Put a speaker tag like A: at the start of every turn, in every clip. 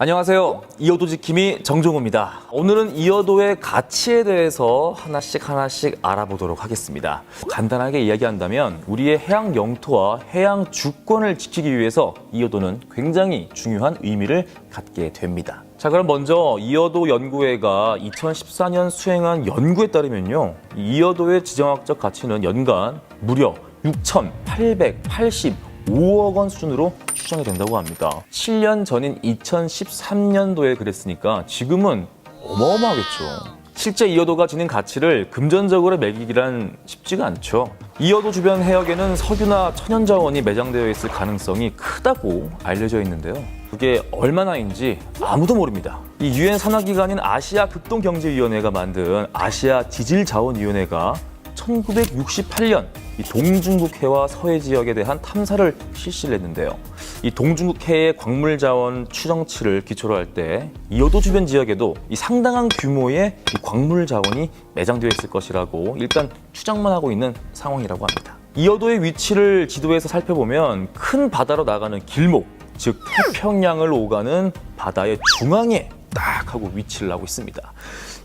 A: 안녕하세요. 이어도 지킴이 정종호입니다. 오늘은 이어도의 가치에 대해서 하나씩 하나씩 알아보도록 하겠습니다. 간단하게 이야기한다면 우리의 해양 영토와 해양 주권을 지키기 위해서 이어도는 굉장히 중요한 의미를 갖게 됩니다. 자, 그럼 먼저 이어도 연구회가 2014년 수행한 연구에 따르면요. 이 이어도의 지정학적 가치는 연간 무려 6,885억 원 수준으로 추정이 된다고 합니다. 7년 전인 2013년도에 그랬으니까 지금은 어마어마하겠죠. 실제 이어도가 지닌 가치를 금전적으로 매기기란 쉽지가 않죠. 이어도 주변 해역에는 석유나 천연자원이 매장되어 있을 가능성이 크다고 알려져 있는데요. 그게 얼마나인지 아무도 모릅니다. 이 유엔 산하기관인 아시아 극동경제위원회가 만든 아시아 지질자원위원회가 1968년 이 동중국해와 서해 지역에 대한 탐사를 실시를 했는데요. 이 동중국해의 광물 자원 추정치를 기초로 할때 이어도 주변 지역에도 이 상당한 규모의 이 광물 자원이 매장되어 있을 것이라고 일단 추정만 하고 있는 상황이라고 합니다. 이어도의 위치를 지도에서 살펴보면 큰 바다로 나가는 길목, 즉 태평양을 오가는 바다의 중앙에 딱 하고 위치를 하고 있습니다.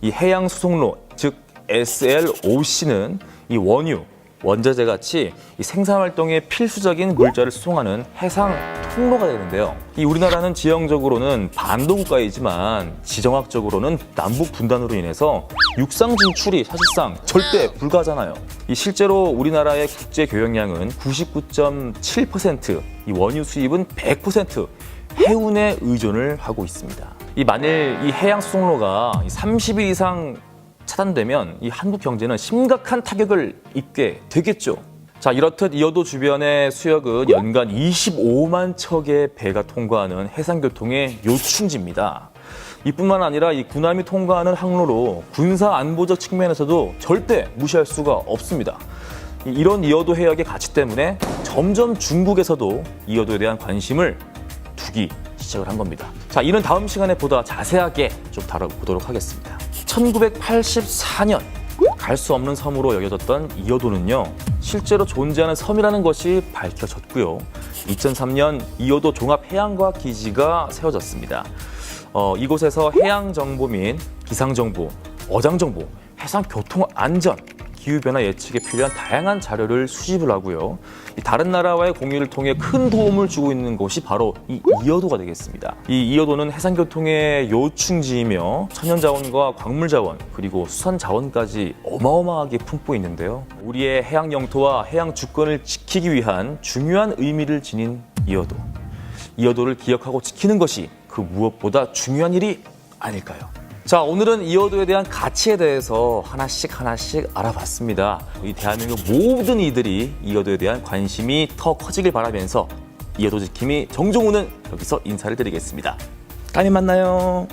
A: 이 해양 수송로, 즉 SLOC는 이 원유, 원자재 같이 이 생산 활동에 필수적인 물자를 수송하는 해상 통로가 되는데요. 이 우리나라는 지형적으로는 반도 국가이지만 지정학적으로는 남북 분단으로 인해서 육상 진출이 사실상 절대 불가하잖아요. 이 실제로 우리나라의 국제 교역량은 99.7%, 이 원유 수입은 100% 해운에 의존을 하고 있습니다. 이 만일 이 해양 수송로가 30일 이상 차단되면 이 한국 경제는 심각한 타격을 입게 되겠죠. 자, 이렇듯 이어도 주변의 수역은 연간 25만 척의 배가 통과하는 해상교통의 요충지입니다. 이뿐만 아니라 이 군함이 통과하는 항로로 군사 안보적 측면에서도 절대 무시할 수가 없습니다. 이- 이런 이어도 해역의 가치 때문에 점점 중국에서도 이어도에 대한 관심을 두기 시작을 한 겁니다. 자, 이는 다음 시간에 보다 자세하게 좀 다뤄보도록 하겠습니다. 1984년 갈 수 없는 섬으로 여겨졌던 이어도는요 실제로 존재하는 섬이라는 것이 밝혀졌고요. 2003년 이어도 종합해양과학 기지가 세워졌습니다. 어, 이곳에서 해양 정보 및 기상 정보, 어장 정보, 해상 교통 안전, 기후 변화 예측에 필요한 다양한 자료를 수집을 하고요. 이 다른 나라와의 공유를 통해 큰 도움을 주고 있는 곳이 바로 이 이어도가 되겠습니다. 이 이어도는 해상 교통의 요충지이며 천연 자원과 광물 자원 그리고 수산 자원까지 어마어마하게 품고 있는데요. 우리의 해양 영토와 해양 주권을 지키기 위한 중요한 의미를 지닌 이어도. 이어도를 기억하고 지키는 것이 그 무엇보다 중요한 일이 아닐까요? 자, 오늘은 이어도에 대한 가치에 대해서 하나씩 하나씩 알아봤습니다. 이 대한민국 모든 이들이 이어도에 대한 관심이 더 커지길 바라면서 이어도 지킴이 정종우는 여기서 인사를 드리겠습니다. 다음에 만나요.